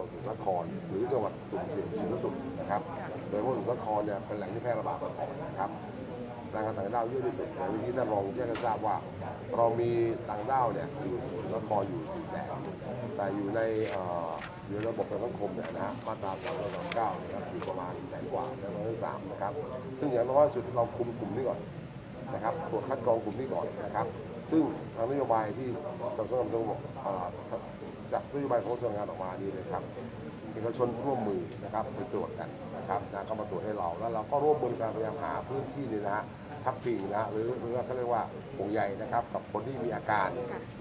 วัดสมุทรสาครหรือจังหวัดสุ่มเสี่ยงสูงสุดนะครับโดยเฉพาะสมุทรสาครเนี่ยเป็นแหล่งที่แพร่ระบาดมาก่อนนะครับแรงงานต่างด้าวเยอะที่สุดแต่วันนี้ท่านรองแจ้งให้ทราบว่า เรามีต่างด้าวเนี่ยอยู่สมุทรสาครอยู่4แสนแต่อยู่ในอยู่ระบบประกันสังคมเนี่ยนะฮะมาตรา3 3 9นะครับอยู่ประมาณแสนกว่าแสนร้อยสามนะครับ ซึ่งอย่างน้อยสุดเราคุมกลุ่มนี้ก่อนนะครับตรวจคัดกรองกลุ่มนี้ก่อนนะครับ ซึ่งทางนโยบายที่กระทรวงการคลังบอก จากนโยบายของกระทรวงงานออกมานี่เลยครับเอกชนร่วมมือนะครับไปตรวจกันนะครับนะก็มาตรวจให้เราแล้วเราก็ร่วมมือกันพยายามหาพื้นที่นี่นะฮะพักพิงนะฮะหรือหรือว่าเขาเรียกว่าห่วงใยนะครับ กับคนที่มีอาการ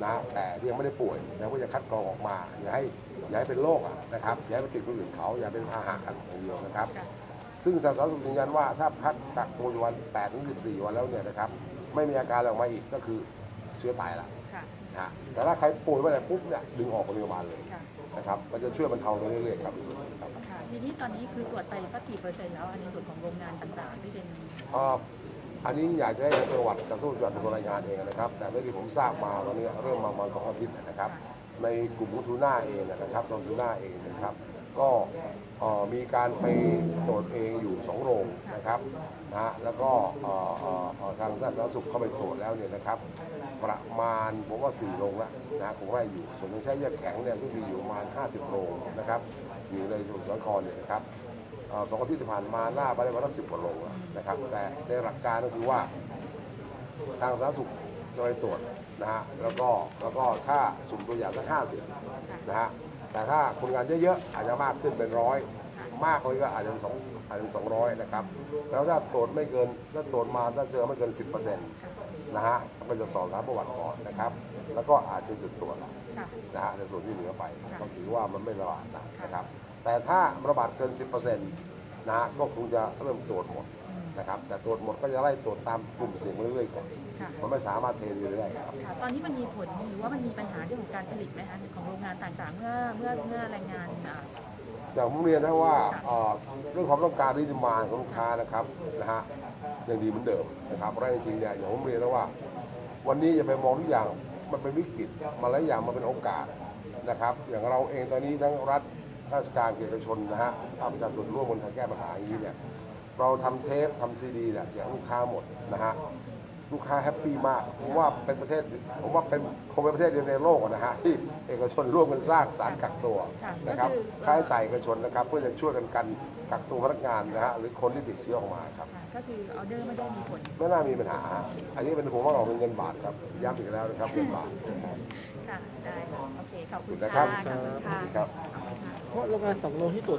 นะแต่ที่ยังไม่ได้ป่วยแล้วก็จะคัดกรองออกมาอย่าให้อย่าให้เป็นโรคอะนะครับอย่าให้ไปติดคนอื่นเขาอย่าเป็นพาหะกันอย่างเดียวนะครับค่ะซึ่งสาธารณสุขยืนยันว่าถ้าพักกักตัวอยู่วัน8ถึง14 วันแล้วเนี่ยนะครับ ไม่มีอาการอะไรออกมาอีกก็คือ เชื้อตายละค่ะ นะฮะแต่ถ้าใครป่วยเมื่อไหร่ปุ๊บเนี่ยดึงออกโรงพยาบาลเลยค่ะ นะครับมันจะช่วยบรรเทาไปเรื่อยๆครับครับค่ะ ทีนี้ตอนนี้คือตรวจไปสักกี่เปอร์เซ็นต์แล้วในส่วนของโรงงานต่างๆ ที่เป็นเอ่ออันนี้อยากจะให้ทางจังหวัดกระทรวงจังหวัดเป็นคนรายงานเองนะครับ แต่เมื่อที่ผมทราบมาตอนนี้เริ่มมาประมาณสองอาทิตย์นะครับ ในกลุ่มของทูน่าเองนะครับตรงทูน่าเองนะครับ ก็มีการไปตรวจเองอยู่สองโรงนะครับนะแล้วก็ทางสาธารณสุขเข้าไปตรวจแล้วเนี่ยนะครับ ประมาณผมว่า4โรงละนะคงไล่อยู่ส่วนยังใช้เลือดแข็งเนี่ยซึ่งมีอยู่ประมาณ 50 โรงนะครับอยู่ในสมุทรสาครเนี่ยนะครับสองอาทิตย์ที่ผ่านมาหน้าไปได้ประมาณสิบกว่าโรงแล้วนะครับ แต่ในหลักการก็คือว่าทางสาธารณสุข จะไปตรวจนะฮะแล้วก็แล้วก็ถ้าสุ่มตัวอย่างสักห้าสิบนะฮะแต่ถ้าคนงานเยอะๆอาจจะมากขึ้นเป็นร้อยมากเลยก็อาจจะเป็นสองอาจจะเป็นสองร้อยนะครับ แล้วถ้าตรวจไม่เกินถ้าตรวจมาถ้าเจอไม่เกินสิบเปอร์เซ็นต์นะฮะก็จะสอบถามประวัติก่อนนะครับ แล้วก็อาจจะหยุดตรวจค่ะนะฮะในส่วนที่เหลือไปค่ะก็ถือว่ามันไม่ระบาดนะนะครับ แต่ถ้าระบาดเกิน10%นะฮะก็คงจะเริ่มตรวจหมดอืม นะครับ แต่ตรวจหมดก็จะไล่ตรวจตามกลุ่มเสี่ยงไปเรื่อยๆก่อนค่ะมันไม่สามารถเทรนไปได้ครับ ค่ะ ตอนนี้มันมีผลหรือว่ามันมีปัญหาเรื่องของการผลิตไหมคะของโรงงานต่างๆ เมื่อเมื่อเมื่อแรงงานอ่า อย่างผมเรียนนะว่าเอ่อเรื่องความต้องการที่ดีมานของลูกค้านะครับนะฮะยังดีเหมือนเดิมนะครับเพราะจริงๆเนี่ยอย่างผมเรียนนะว่า วันนี้อย่าไปมองทุกอย่างมันเป็นวิกฤตมาหลายอย่างมันเป็นโอกาสนะครับ อย่างเราเองตอนนี้ทั้งรัฐราชการเอกชนนะฮะภาคประชาชนร่วมกันทางแก้ปัญหาอย่างนี้เนี่ย เราทำเทปทำซีดีเนี่ยแจกลูกค้าหมดนะฮะลูกค้าแฮปปี้มากผมว่าเป็นประเทศผมว่าเป็นคงเป็นประเทศเดียวในโลกอะนะฮะที่เอกชนร่วมกันสร้างสารกักตัวค่ะนะครับก็คือค่าใช้จ่ายเอกชนนะครับ เพื่อจะช่วยกันกันกักตัวพนักงานนะฮะหรือคนที่ติดเชื้อออกมาครับค่ะก็คือออเดอร์ไม่ได้มีผลไม่น่ามีปัญหา อันนี้เป็นผมว่าเราเป็นเงินบาทครับย้ำอีกแล้วนะครับเงินบาทค่ะได้ค่ะโอเคขอบคุณนะครับค่ะขอบคุณค่ะครับขอบคุณค่ะเพราะโรงงานสองโรงที่ตรวจ